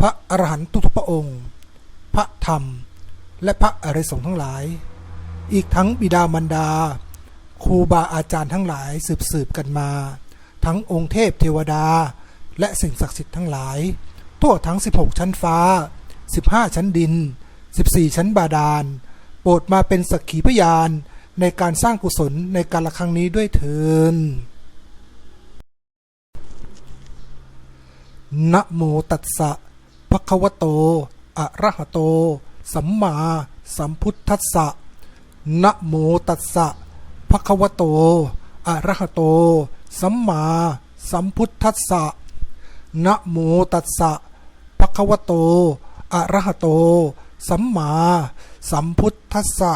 พระอรหันต์ทุกพระองค์ พระธรรม และพระอริยสงฆ์ทั้งหลาย อีกทั้งบิดามารดา ครูบาอาจารย์ทั้งหลายสืบสืบกันมา ทั้งองค์เทพเทวดา และสิ่งศักดิ์สิทธิ์ทั้งหลาย ทั่วทั้ง 16 ชั้นฟ้า 15 ชั้นดิน 14 ชั้นบาดาล โปรดมาเป็นสักขีพยานในการสร้างกุศลในการละครั้งนี้ด้วยเถินนะโมตัสสะ ภควะโต อะระหะโต สัมมาสัมพุทธัสสะนะโมตัสสะภควะโต อะระหะโต สัมมาสัมพุทธัสสะนะโมตัสสะภควะโต อะระหะโต สัมมาสัมพุทธัสสะ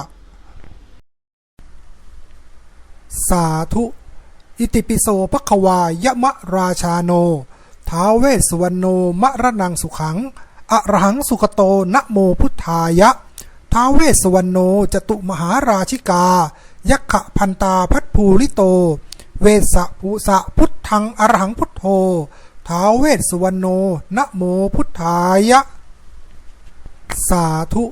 สาธุ อิติปิโสภควายะมะราชาโน ท้าวเวสสุวรรณโนมะระนังสุขังอระหังสุขโตนะโมพุทธายะ ท้าวเวสสุวรรณโนจตุมหาราชิกา ยักขะพันตาพัทภูริโต เวสภูสะพุทธังอรหังพุทโธท้าวเวสสุวรรณโนนะโมพุทธายะ สาธุ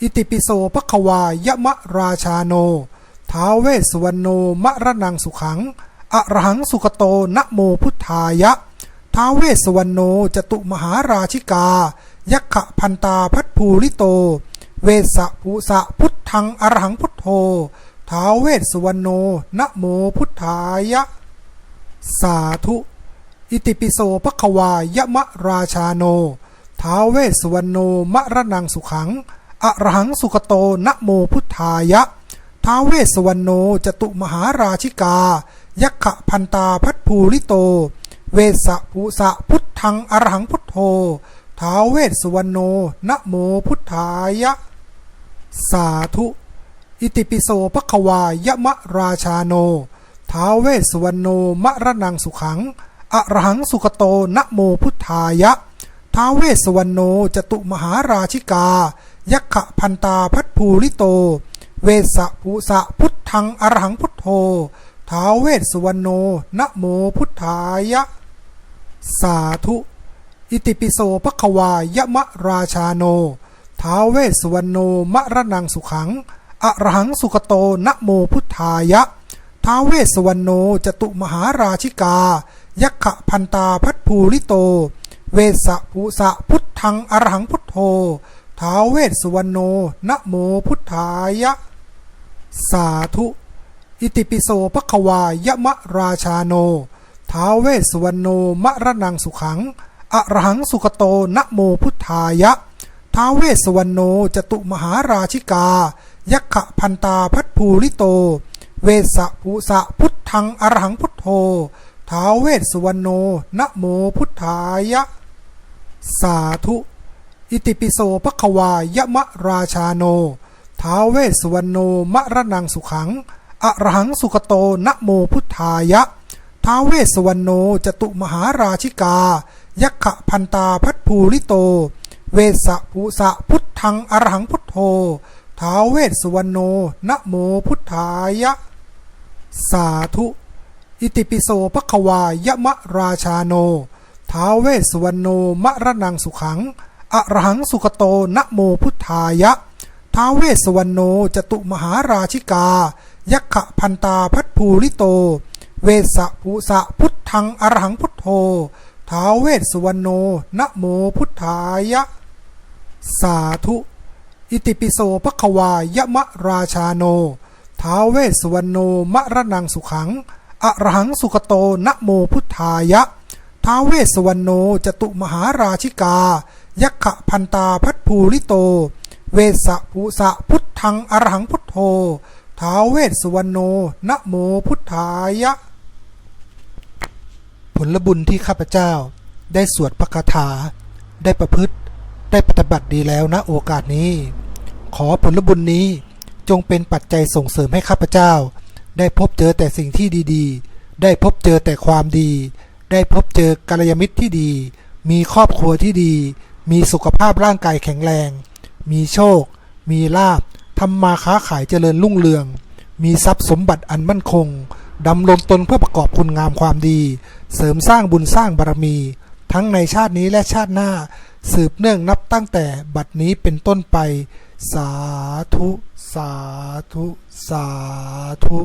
อิติปิโสภควายะมะราชาโนท้าวเวสสุวรรณโนมะระนังสุขังอระหังสุขโตนะโมพุทธายะ ท้าเวสุวรรณโนจตุมหาราชิกา ยักขพันตาพัทภูริโต เวสภูสะพุทธังอรหังพุทโธท้าเวสุวรรณโนนะโมพุทธายะ สาธุ อิติปิโสภควายะมะราชาโนท้าเวสุวรรณโนมะระนังสุขังอรหังสุขโตนะโมพุทธายะท้าเวสุวรรณโนจตุมหาราชิกา ยักขพันตาพัทภูริโต เวสสะภูสะพุทธังอรหังพุทโธท้าวเวสสุวรรณโนนะโมพุทธายะ สาธุ อิติปิโสภควายะมะราชาโนท้าวเวสสุวรรณโนมะระนังสุขังอรหังสุขโตนะโมพุทธายะท้าวเวสสุวรรณโนจตุมหาราชิกา ยักขะพันตาพัทภูริโต เวสสะภูสะพุทธังอรหังพุทโธท้าวเวสสุวรรณโนนะโมพุทธายะ สาธุ อิติปิโสภควายะมะราชาโน ท้าวเวสสุวรรณโนมะระนังสุขังอะระหังสุขโตนะโมพุทธายะ ท้าวเวสสุวรรณโนจตุมหาราชิกา ยักขะพันตาพัทภูริโต เวสสะภูสะพุทธังอรหังพุทโธ ท้าวเวสสุวรรณโนนะโมพุทธายะ สาธุ อิติปิโสภควายะมะราชาโน ท้าวเวสสุวรรณโนมะระนังสุขังอระหังสุขโตนะโมพุทธายะ ท้าวเวสสุวรรณโนจตุมหาราชิกา ยักขะพันตาพัทภูริโต เวสสะภูสะพุทธังอรหังพุทโธท้าวเวสสุวรรณโนนะโมพุทธายะ สาธุ อิติปิโสภควายะมะราชาโนท้าวเวสสุวรรณโนมะระนังสุขังอระหังสุขโตนะโมพุทธายะ ท้าเวสุวรรณโนจตุมหาราชิกา ยักขพันตาพัทภูริโต เวสสะภูสะพุทธังอรหังพุทโธท้าเวสุวรรณโนนะโมพุทธายะ สาธุ อิติปิโสภควายะมะราชาโนท้าเวสุวรรณโนมะระนังสุขังอรหังสุขโตนะโมพุทธายะท้าเวสุวรรณโนจตุมหาราชิกา ยักขพันตาพัทภูริโต เวสสะภูสะพุทธังอรหังพุทโธท้าวเวสสุวรรณโนนะโมพุทธายะ สาธุ อิติปิโสภควายะมะราชาโนท้าวเวสสุวรรณโนมะระนังสุขังอรหังสุขโตนะโมพุทธายะท้าวเวสสุวรรณโนจตุมหาราชิกา ยักขะพันตาพัทภูริโต เวสสะภูสะพุทธังอรหังพุทโธท้าวเวสสุวรรณโนนะโมพุทธายะ ลบุญที่ข้าพเจ้า ได้สวดพระคาถา ได้ประพฤติ ได้ปฏิบัติดีแล้วนะโอกาสนี้ ขอผลบุญนี้จงเป็นปัจจัยส่งเสริมให้ข้าพเจ้า ได้พบเจอแต่สิ่งที่ดีๆ ได้พบเจอแต่ความดี ได้พบเจอกัลยาณมิตรที่ดี มีครอบครัวที่ดี มีสุขภาพร่างกายแข็งแรง มีโชค มีลาบทำมาค้าขายเจริญรุ่งเรือง มีทรัพย์สมบัติอันมั่นคง ดำรงตนเพื่อประกอบคุณงามความดี เสริมสร้างบุญสร้างบารมี ทั้งในชาตินี้และชาติหน้า สืบเนื่องนับตั้งแต่บัดนี้เป็นต้นไป สาธุ สาธุ สาธุ